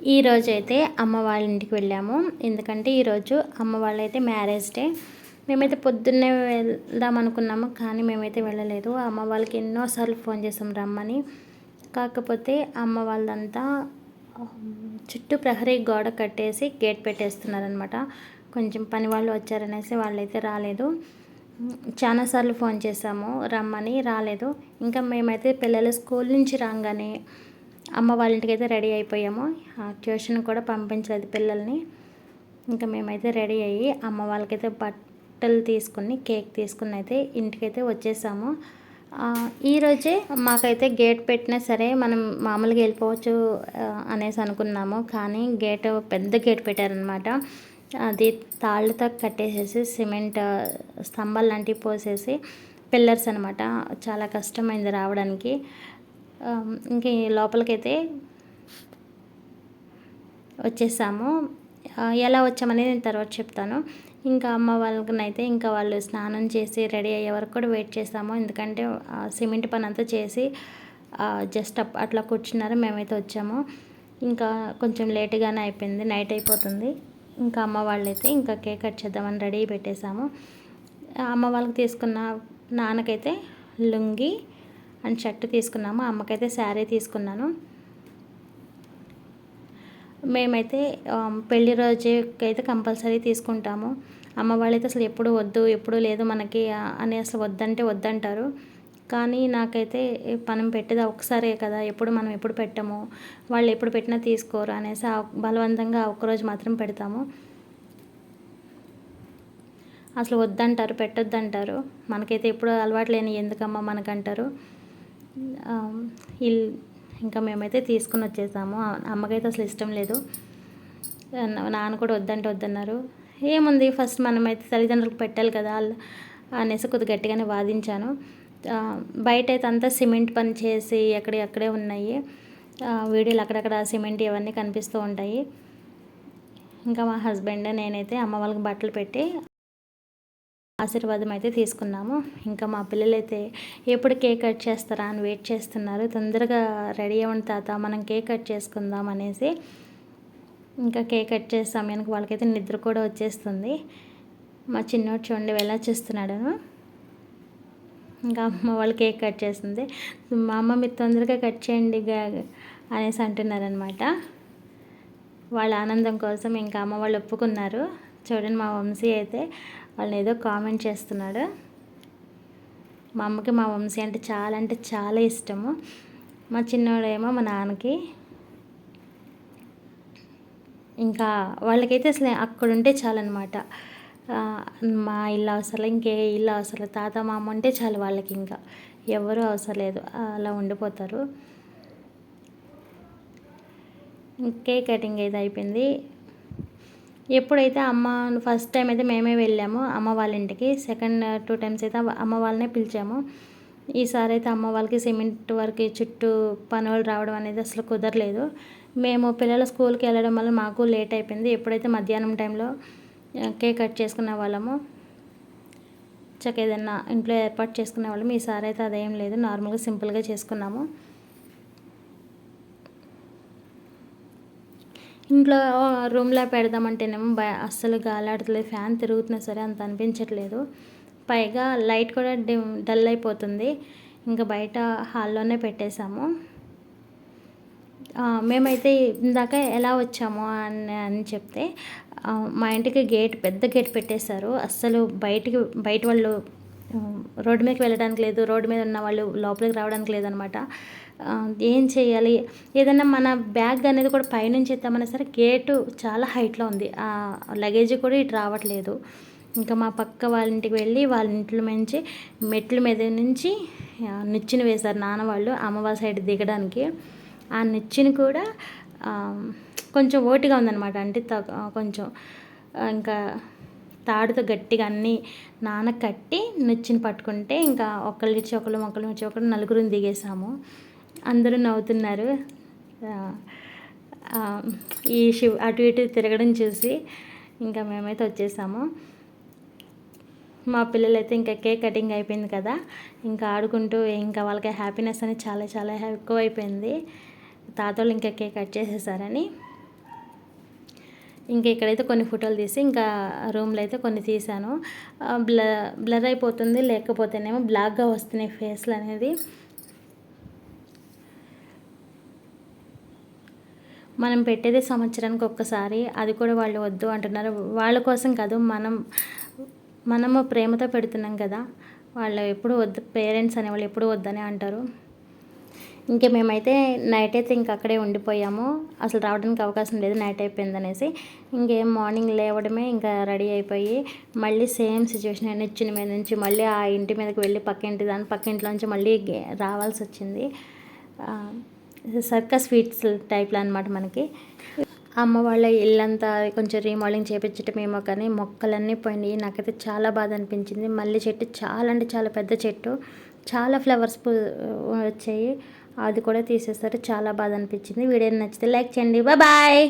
ఈరోజు అయితే అమ్మ వాళ్ళ ఇంటికి వెళ్ళాము. ఎందుకంటే ఈరోజు అమ్మ వాళ్ళైతే మ్యారేజ్ డే. మేమైతే పొద్దున్నే వెళ్దాం అనుకున్నాము కానీ మేమైతే వెళ్ళలేదు. అమ్మ వాళ్ళకి ఎన్నోసార్లు ఫోన్ చేసాం రమ్మని. కాకపోతే అమ్మ వాళ్ళంతా చుట్టూ ప్రహరీ గోడ కట్టేసి గేట్ పెట్టేస్తున్నారనమాట కొంచెం పని వాళ్ళు వచ్చారనేసి వాళ్ళైతే రాలేదు. చాలాసార్లు ఫోన్ చేసాము రమ్మని రాలేదు. ఇంకా మేమైతే పిల్లలు స్కూల్ నుంచి రాగానే అమ్మ వాళ్ళ ఇంటికైతే రెడీ అయిపోయాము. ట్యూషన్ కూడా పంపించలేదు పిల్లల్ని. ఇంకా మేమైతే రెడీ అయ్యి అమ్మ వాళ్ళకైతే బట్టలు తీసుకుని కేక్ తీసుకుని అయితే ఇంటికైతే వచ్చేసాము. ఈరోజే మాకైతే గేట్ పెట్టినా సరే మనం మామూలుగా వెళ్ళిపోవచ్చు అనేసి అనుకున్నాము. కానీ గేట్ పెద్ద గేట్ పెట్టారనమాట అది తాళ్ళతో కట్టేసేసి సిమెంట్ స్తంభాలు లాంటివి పోసేసి పిల్లర్స్ అనమాట చాలా కష్టమైంది రావడానికి. ఇంక లోపలికైతే వచ్చేసాము. ఎలా వచ్చామనేది నేను తర్వాత చెప్తాను. ఇంకా అమ్మ వాళ్ళకనైతే ఇంకా వాళ్ళు స్నానం చేసి రెడీ అయ్యే వరకు కూడా వెయిట్ చేసాము ఎందుకంటే సిమెంట్ పని అంతా చేసి జస్ట్ అట్లా కూర్చున్నారు మేమైతే వచ్చాము. ఇంకా కొంచెం లేటుగానే అయిపోయింది నైట్ అయిపోతుంది. ఇంకా అమ్మ వాళ్ళైతే ఇంకా కేక్ కట్ చేద్దామని రెడీ పెట్టేశాము అమ్మ వాళ్ళకి తీసుకున్న నాన్నకైతే లుంగి అండ్ షర్ట్ తీసుకున్నాము. అమ్మకైతే శారీ తీసుకున్నాను. మేమైతే పెళ్ళి రోజుకైతే కంపల్సరీ తీసుకుంటాము. అమ్మ వాళ్ళైతే అసలు ఎప్పుడు వద్దు ఎప్పుడు లేదు మనకి అని అసలు వద్దంటే వద్దంటారు. కానీ నాకైతే మనం పెట్టేది ఒకసారే కదా ఎప్పుడు మనం ఎప్పుడు పెట్టము వాళ్ళు ఎప్పుడు పెట్టినా తీసుకోరు అనేసి బలవంతంగా ఒక్కరోజు మాత్రం పెడతాము. అసలు వద్దంటారు పెట్టొద్దంటారు. మనకైతే ఎప్పుడు అలవాటు లేని ఎందుకమ్మా మనకంటారు. ఇంకా మేమైతే తీసుకుని వచ్చేసాము. అమ్మకైతే అసలు ఇష్టం లేదు. నాన్న కూడా వద్దంటే వద్దన్నారు. ఏముంది ఫస్ట్ మనమైతే తల్లిదండ్రులకు పెట్టాలి కదా అనేసి కొద్ది గట్టిగానే వాదించాను. బయట అయితే అంతా సిమెంట్ పని చేసి ఎక్కడే అక్కడే ఉన్నాయి. వీడియోలు అక్కడక్కడ సిమెంట్ ఇవన్నీ కనిపిస్తూ ఉంటాయి. ఇంకా మా హస్బెండ్ నేనైతే అమ్మ వాళ్ళకి బట్టలు పెట్టి ఆశీర్వాదం అయితే తీసుకున్నాము. ఇంకా మా పిల్లలైతే ఎప్పుడు కేక్ కట్ చేస్తారా అని వెయిట్ చేస్తున్నారు. తొందరగా రెడీ అవ్వండి తాత మనం కేక్ కట్ చేసుకుందాం అనేసి ఇంకా కేక్ కట్ చేసే సమయానికి వాళ్ళకైతే నిద్ర కూడా వచ్చేస్తుంది. మా చిన్నోడు చూడండి ఎలా చేస్తున్నాడు. ఇంకా అమ్మ వాళ్ళు కేక్ కట్ చేస్తుంది. మా అమ్మ మీరు తొందరగా కట్ చేయండి అనేసి అంటున్నారనమాట వాళ్ళ ఆనందం కోసం ఇంకా అమ్మ వాళ్ళు ఒప్పుకున్నారు. చూడండి మా వంశీ అయితే వాళ్ళని ఏదో కామెంట్ చేస్తున్నాడు. మా అమ్మకి మా వంశీ అంటే చాలా అంటే చాలా ఇష్టము. మా చిన్నోడేమో మా నాన్నకి. ఇంకా వాళ్ళకైతే అసలు అక్కడ ఉంటే చాలన్నమాట మా ఇల్లు అవసరం ఇంకే ఇల్లు అవసరం తాత మామ ఉంటే చాలు వాళ్ళకి ఇంకా. ఎవరు అవసరం లేదు అలా ఉండిపోతారు. కేక్ కటింగ్ అయితే అయిపోయింది. ఎప్పుడైతే అమ్మ ఫస్ట్ టైం అయితే మేమే వెళ్ళాము అమ్మ వాళ్ళ ఇంటికి సెకండ్ టూ టైమ్స్ అయితే అమ్మ వాళ్ళనే పిలిచాము. ఈసారి అయితే అమ్మ వాళ్ళకి సిమెంట్ వర్క్ చుట్టూ పనులు రావడం అనేది అసలు కుదరలేదు. మేము పిల్లల స్కూల్కి వెళ్ళడం వల్ల మాకు లేట్ అయిపోయింది. ఎప్పుడైతే మధ్యాహ్నం టైంలో కేక్ కట్ చేసుకునే వాళ్ళము చక్క ఏదన్నా ఇంట్లో ఏర్పాటు చేసుకునే వాళ్ళము ఈసారి అయితే అదేం లేదు. నార్మల్గా సింపుల్గా చేసుకున్నాము. ఇంట్లో రూమ్లో పెడదామంటేనేమో బ అస్సలు గాలాడతలేదు ఫ్యాన్ తిరుగుతున్నా సరే అంత అనిపించట్లేదు. పైగా లైట్ కూడా డిమ్ డల్ అయిపోతుంది. ఇంకా బయట హాల్లోనే పెట్టేశాము. మేమైతే ఇందాక ఎలా వచ్చాము అని అని చెప్తే మా ఇంటికి గేట్ పెద్ద గేట్ పెట్టేశారు. అస్సలు బయటికి బయట వాళ్ళు రోడ్డు మీదకి వెళ్ళడానికి లేదు రోడ్డు మీద ఉన్న వాళ్ళు లోపలికి రావడానికి లేదనమాట. ఏం చేయాలి? ఏదైనా మన బ్యాగ్ అనేది కూడా పైనుంచి ఎత్తామన్నా సరే గేటు చాలా హైట్లో ఉంది. ఆ లగేజ్ కూడా ఇటు రావట్లేదు. ఇంకా మా పక్క వాళ్ళ ఇంటికి వెళ్ళి వాళ్ళ ఇంట్లో నుంచి మెట్ల మీద నుంచి నిచ్చిన వేశారు నాన్న వాళ్ళు అమ్మవారి సైడ్ దిగడానికి. ఆ నిచ్చిన కూడా కొంచెం ఓటిగా ఉందన్నమాట. అంటే కొంచెం ఇంకా తాడుతో గట్టిగా అన్నీ నాన కట్టి నిచ్చిన పట్టుకుంటే ఇంకా ఒకళ్ళు ఇచ్చి ఒకళ్ళు ఒకళ్ళు ఇచ్చి ఒకళ్ళు నలుగురిని దిగేసాము అందరూ నవ్వుతున్నారు. ఈ శివ్ అటు ఇటు తిరగడం చూసి ఇంకా మేమైతే వచ్చేసాము. మా పిల్లలైతే ఇంకా కేక్ కటింగ్ అయిపోయింది కదా. ఇంకా ఆడుకుంటూ ఇంకా వాళ్ళకి హ్యాపీనెస్ అనేది చాలా చాలా ఎక్కువ అయిపోయింది తాతోళ్ళు ఇంకా కేక్ కట్ చేసేసారని ఇంకా ఇక్కడైతే కొన్ని ఫోటోలు తీసి ఇంకా రూమ్లో అయితే కొన్ని తీసాను బ్ల బ్లర్ అయిపోతుంది లేకపోతేనేమో బ్లాక్గా వస్తున్నాయి ఫేస్లు అనేది. మనం పెట్టేది సంవత్సరానికి ఒక్కసారి అది కూడా వాళ్ళు వద్దు అంటున్నారు. వాళ్ళ కోసం కాదు మనం మనము ప్రేమతో పెడుతున్నాం కదా. వాళ్ళు ఎప్పుడు వద్దు పేరెంట్స్ అనేవాళ్ళు ఎప్పుడు వద్దనే అంటారు. ఇంకా మేమైతే నైట్ అయితే ఇంక అక్కడే ఉండిపోయాము. అసలు రావడానికి అవకాశం లేదు నైట్ అయిపోయింది అనేసి. ఇంకేం మార్నింగ్ లేవడమే ఇంకా రెడీ అయిపోయి మళ్ళీ సేమ్ సిచ్యువేషన్ అయినా ఇచ్చిన మీద నుంచి మళ్ళీ ఆ ఇంటి మీదకి వెళ్ళి పక్కింటి దాని పక్కింట్లోంచి మళ్ళీ గే- రావాల్సి వచ్చింది. సర్కస్ స్వీట్స్ టైప్లో అనమాట మనకి. అమ్మ వాళ్ళ ఇల్లంతా కొంచెం రీమోడలింగ్ చేపించటమేమో కానీ మొక్కలన్నీ పోయినాయి. నాకైతే చాలా బాధ అనిపించింది. మళ్ళీ చెట్టు చాలా అంటే చాలా పెద్ద చెట్టు. చాలా ఫ్లవర్స్ వచ్చాయి. అది కూడా తీసేస్తారు చాలా బాధ అనిపించింది. వీడియో నచ్చితే లైక్ చేయండి. బాయ్